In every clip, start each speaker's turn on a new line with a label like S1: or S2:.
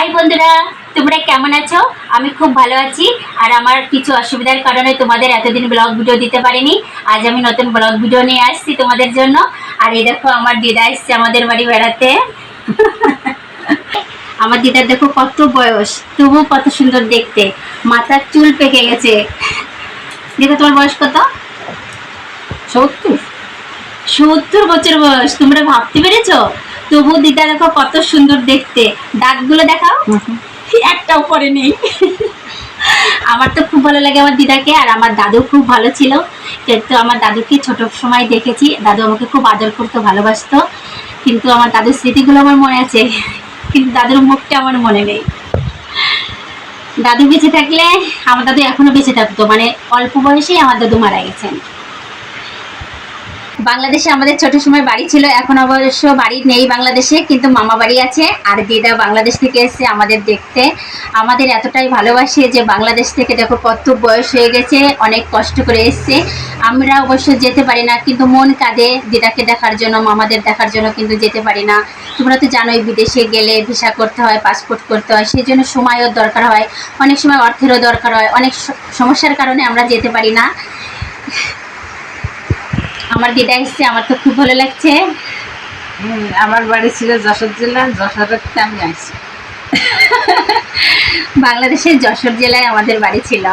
S1: High বন্ধুরা তোমরা কেমন আছো? আমি খুব ভালো আছি। আর আমার কিছু অসুবিধার কারণে তোমাদের এতদিন ব্লগ ভিডিও দিতে পারিনি। আজ আমি নতুন ব্লগ ভিডিও নিয়ে আসছি তোমাদের জন্য। আর এই দেখো আমার দিদা এসছে আমাদের বাড়ি বেড়াতে। আমার দিদার দেখো কত বয়স তবুও কত সুন্দর দেখতে। মাথার চুল পেকে গেছে। দিদা তোমার বয়স কত?
S2: সত্যি
S1: সত্তর বছর বয়স তোমরা ভাবতে পেরেছ? তবু দিদা দেখো কত সুন্দর দেখতে। দাঁতগুলো দেখাও। একটাও পরে নেই। আমার তো খুব ভালো লাগে আমার দিদাকে আর আমার দাদু খুব ভালো ছিল। কিন্তু আমার দাদুকে ছোট সময় দেখেছি। দাদু আমাকে খুব আদর করতো ভালোবাসতো। কিন্তু আমার দাদুর স্মৃতিগুলো আমার মনে আছে। কিন্তু দাদুর মুখটা আমার মনে নেই। দাদু বেঁচে থাকলে আমার দাদু এখনও বেঁচে থাকতো। মানে অল্প বয়সেই আমার দাদু মারা গেছেন। বাংলাদেশে আমাদের ছোট সময় বাড়ি ছিল, এখন অবশ্য বাড়ি নেই বাংলাদেশে, কিন্তু মামা বাড়ি আছে। আর দিদা বাংলাদেশ থেকে এসে আমাদের দেখতে। আমাদের এতটাই ভালোবাসে যে বাংলাদেশ থেকে দেখো কত বয়স হয়ে গেছে, অনেক কষ্ট করে এসছে। আমরা অবশ্য যেতে পারি না, কিন্তু মন কাঁদে দিদাকে দেখার জন্য, মামাদের দেখার জন্য কিন্তু যেতে পারি না। তোমরা তো জানোই বিদেশে গেলে ভিসা করতে হয়, পাসপোর্ট করতে হয় সেই জন্য সময়ও দরকার হয়। অনেক সময় অর্থেরও দরকার হয়, অনেক সমস্যার কারণে আমরা যেতে পারি না। আমার দিদা এসছে আমার তো খুব ভালো লাগছে।
S2: আমার বাড়ি ছিল যশোর জেলা যশোরের থেকে আমি আসছি।
S1: বাংলাদেশের যশোর জেলায় আমাদের বাড়ি ছিল।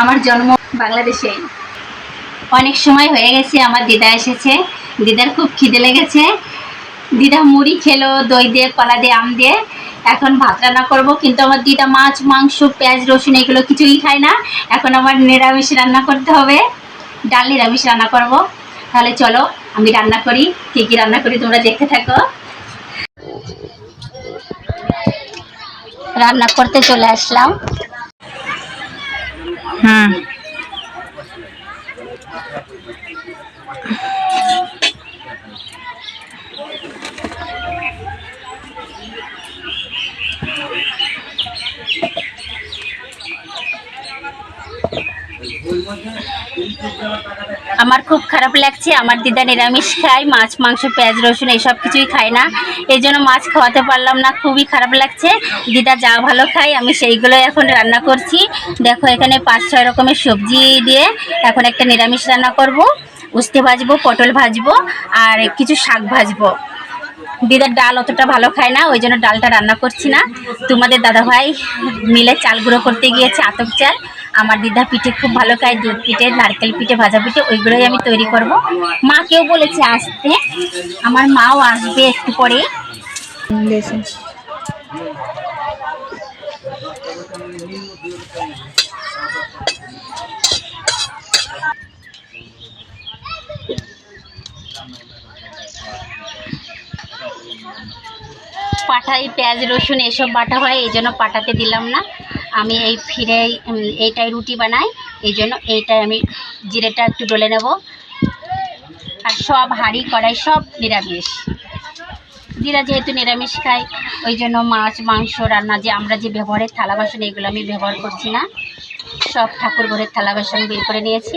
S1: আমার জন্ম বাংলাদেশে। অনেক সময় হয়ে গেছে আমার দিদা এসেছে। দিদার খুব খিদে লেগেছে। দিদা মুড়ি খেলো দই দিয়ে কলা দিয়ে আম দিয়ে। এখন ভাত রান্না করব কিন্তু আমার দিদা মাছ মাংস পেঁয়াজ রসুন এগুলো কিছুই খায় না। এখন আমার নিরামিষ রান্না করতে হবে। ডাল নিরামিষ রান্না করব। তাহলে চলো, আমি রান্না করি। কী কী রান্না করি তোমরা দেখতে থাকো। রান্না করতে চলে আসলাম।
S2: হুম।
S1: আমার খুব খারাপ লাগছে, আমার দিদা নিরামিষ খায়, মাছ, মাংস, পেঁয়াজ, রসুন এইসব কিছুই খায় না। এই জন্য মাছ খাওয়াতে পারলাম না, খুবই খারাপ লাগছে। দিদা যা ভালো খায়, আমি সেইগুলো এখন রান্না করছি। দেখো, এখানে পাঁচ, ছয় রকমের সবজি দিয়ে এখন একটা নিরামিষ রান্না করব। উস্তে ভাজবো, পটল ভাজবো, আর কিছু শাক ভাজবো। দিদার ডাল অতটা ভালো খায় না, ওই জন্য ডালটা রান্না করছি না। তোমাদের দাদা ভাই মিলে চাল গুঁড়ো করতে গিয়েছে, আতপ চাল। আমার দিদা পিঠে খুব ভালো খায়, দুধ পিঠে, নারকেল পিঠে, ভাজা পিঠে, ওইগুলোই আমি তৈরি করব। মাকেও বলেছে আসতে, আমার মাও আসবে একটু পরে। পাঠাই পেঁয়াজ, রসুন, এসব বাটা হয়, এই জন্য পাটাতে দিলাম না। আমি এই ফিরে এইটাই রুটি বানাই এই জন্য এইটাই আমি জিরেটা একটু ডলে নেব। আর সব হাঁড়ি, কড়াই সব নিরামিষ। দিরা যেহেতু নিরামিষ খাই ওই জন্য মাছ, মাংস, রান্না, যে আমরা যে ব্যবহারের থালা বাসন, এগুলো আমি ব্যবহার করছি না। সব ঠাকুর ঘরের থালা বাসন বের করে নিয়েছি।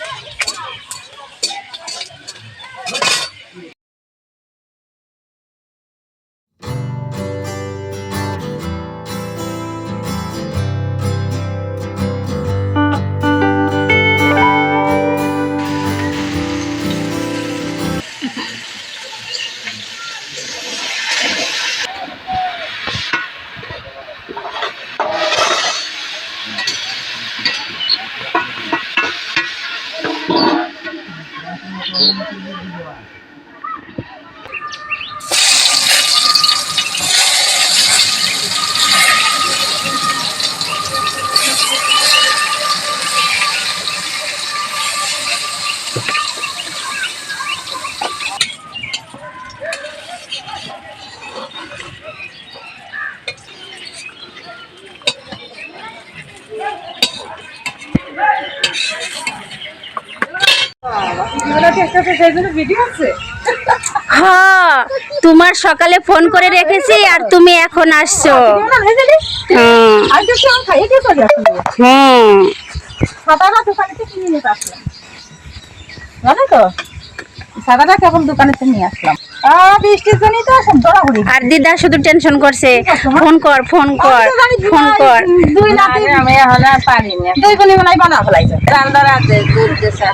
S2: 我们今
S3: হ্যাঁ
S1: তোমার সকালে ফোন করে রেখেছি আর তুমি এখন আসছো। হুম
S2: সাদাটা জানো তো? কেবল দোকানে নিয়ে আসলাম।
S1: আর দিদা শুধু টেনশন করছে। ফোন কর ফোন কর ফোন কর। দে দে
S2: চেনি আনতে গেছে সব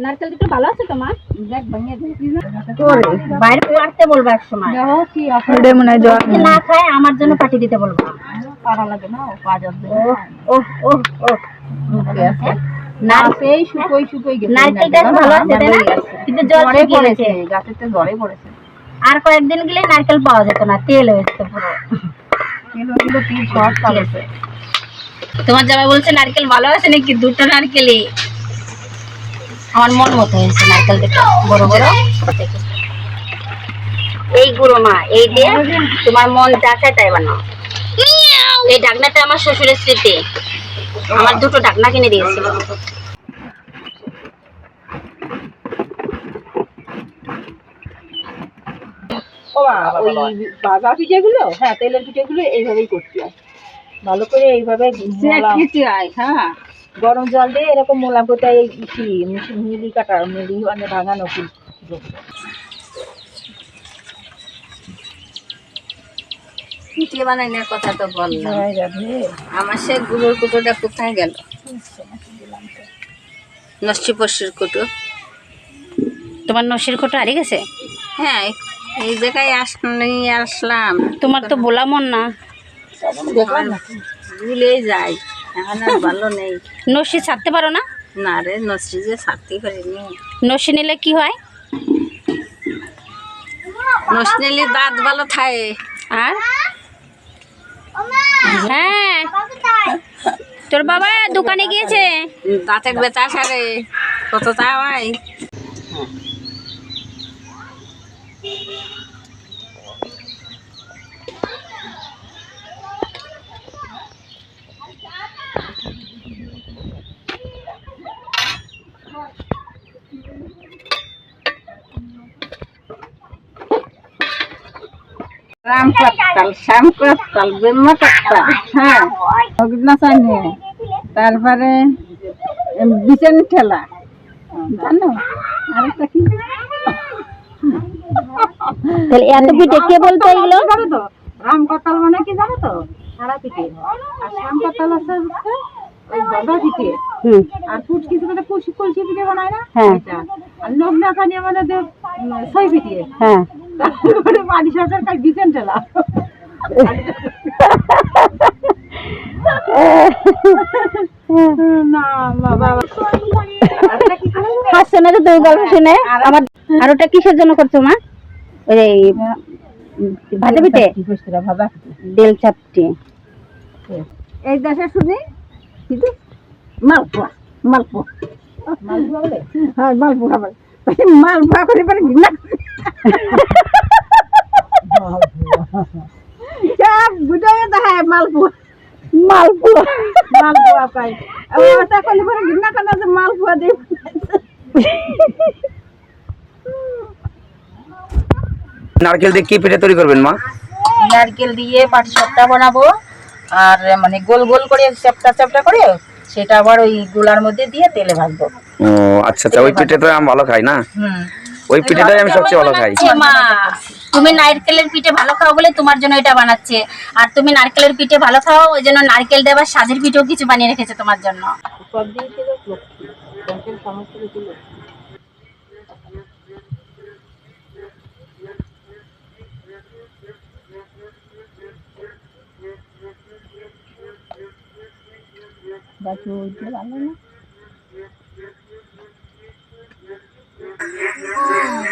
S2: নারকেল
S1: দুটো ভালো আছে তোমার
S2: দেখ ভেঙে দেখি
S1: বাইরে পারতে বলব এক সময়
S2: কি আসলে মনে হয় জল
S1: না খায় আমার জন্য পাঠিয়ে দিতে বলব।
S2: পারা লাগে না কাজ আছে
S1: ও ও ও
S2: না সেই শুকোই শুকোই গেছে।
S1: নারকেল গাছ ভালো আছে না? কিন্তু জল শুকিয়ে
S2: পড়েছে
S1: গেছে
S2: গাছেতে জ্বরে পড়েছে।
S1: আর কয়েকদিন গেলে নারকেল পাওয়া যেত না তেল হয়ে পুরো।
S2: তিন খাবে
S1: তোমার জামাই বলছে নারকেল ভালো আছে নাকি? দুটো নারকেলই। আমার মন মতো হয়েছে নারকেল দুটো বড় বড়। এই গুঁড়ো মা এই দিয়ে তোমার মন যা চায় তাই বানাও। এই ঢাকনাটা আমার শ্বশুরের স্মৃতি। আমার দুটো ঢাকনা কিনে দিয়েছিল
S2: ওই ভাজা পিঠেগুলো হ্যাঁ তেলের পিঠেগুলো এইভাবেই করতে হয়। ভালো করে এইভাবে হ্যাঁ। গরম জল দিয়ে এরকম হয়, এই কি মিলি কাটা মিলি মানে ভাঙানো কি
S3: পিঠে বানানোর কথা তো বললাম। আমার সে গুলোর কুটোটা কোথায় গেল? নষ্টি পশুর কুটো।
S1: তোমার নসির কোটা হারিয়ে গেছে?
S3: হ্যাঁ এই জায়গায় আস নিয়ে আসলাম।
S1: তোমার তো বোলা মন না।
S3: ভুলে যাই এখন আর ভালো নেই।
S1: নসি ছাড়তে পারো না?
S3: না রে নষ্টি যে ছাড়তেই পারিনি।
S1: নসি নিলে কি হয়?
S3: নষ্টি নিলে দাঁত ভালো থাকে।
S1: আর? হ্যাঁ। তোর বাবা দোকানে গিয়েছে?
S3: দাঁতের বেচা সারে। কত তা হয়
S2: রাম কাত্তাল শ্যাম কাত্তাল বেম্মা কাত্তাল হ্যাঁ। অগ্না চাইনে তারপরে বিচেন ঠেলা। জানো? আরেকটা কি?
S1: তাহলে এত পিঠে কে বলতো এগুলো?
S2: জানো তো? রাম কাতাল মানে কি জানো তো? সারা পিঠে। আর শ্যাম কাতাল আছে হচ্ছে ওই গদা পিঠে।
S1: হুম।
S2: আর ফুট কিছু মানে কলসি কলসি পিঠে বানায় না?
S1: হ্যাঁ।
S2: আর নগ্না চাইনে মানে দেব ছয় পিঠে।
S1: হ্যাঁ।
S2: বাড়ি সরকার কাজ ঠেলা না না
S1: হাসছে না তো তুই গল্প শুনে? আমার আর ওটা কিসের জন্য করছ মা? ওই যে ভাজা পিঠে?
S2: ভাবা
S1: বেল চাপটি।
S2: এই দেশে শুনি? কিন্তু মালপোয়া মালপোয়া। মালপোয়া বলে? হ্যাঁ মালপোয়া বলে। মালপোয়া করে পরে ঘৃণা সব বুঝাই দেখায় মালপোয়া মালপোয়া মালপোয়া পাই ওটা করলে পরে ঘৃণা কেন যে মালপোয়া দিয়ে
S4: নারকেল দিয়ে কি পিঠে তৈরি করবেন মা?
S2: নারকেল দিয়ে পাটি সপ্তাহ বানাবো। আর মানে গোল গোল করে চ্যাপটা চ্যাপটা করে সেটা আবার ওই গুলার মধ্যে দিয়ে তেলে ভাজবো।
S4: ও আচ্ছা আচ্ছা ওই পিঠে তো আমি ভালো খাই না?
S2: হুম।
S4: ওই পিঠেটাই আমি সবচেয়ে ভালো খাই।
S1: মা। তুমি নারকেলের পিঠে ভালো খাও বলে তোমার জন্য এটা বানাচ্ছে। আর তুমি নারকেলের পিঠে ভালো খাও ওই জন্য নারকেল দেবার সাজের পিঠেও কিছু বানিয়ে রেখেছে তোমার জন্য।
S2: বাকি ওইটা ভালো না।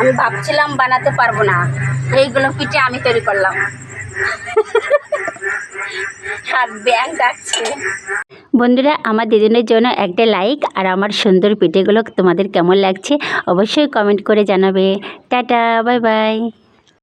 S1: আমি ভাবছিলাম বানাতে পারব না। এইগুলো পিঠে আমি তৈরি করলাম। ব্যাগ বন্ধুরা, আমার দুজনের জন্য একটা লাইক আর আমার সুন্দর পিঠেগুলো তোমাদের কেমন লাগছে অবশ্যই কমেন্ট করে জানাবে। Tata bye bye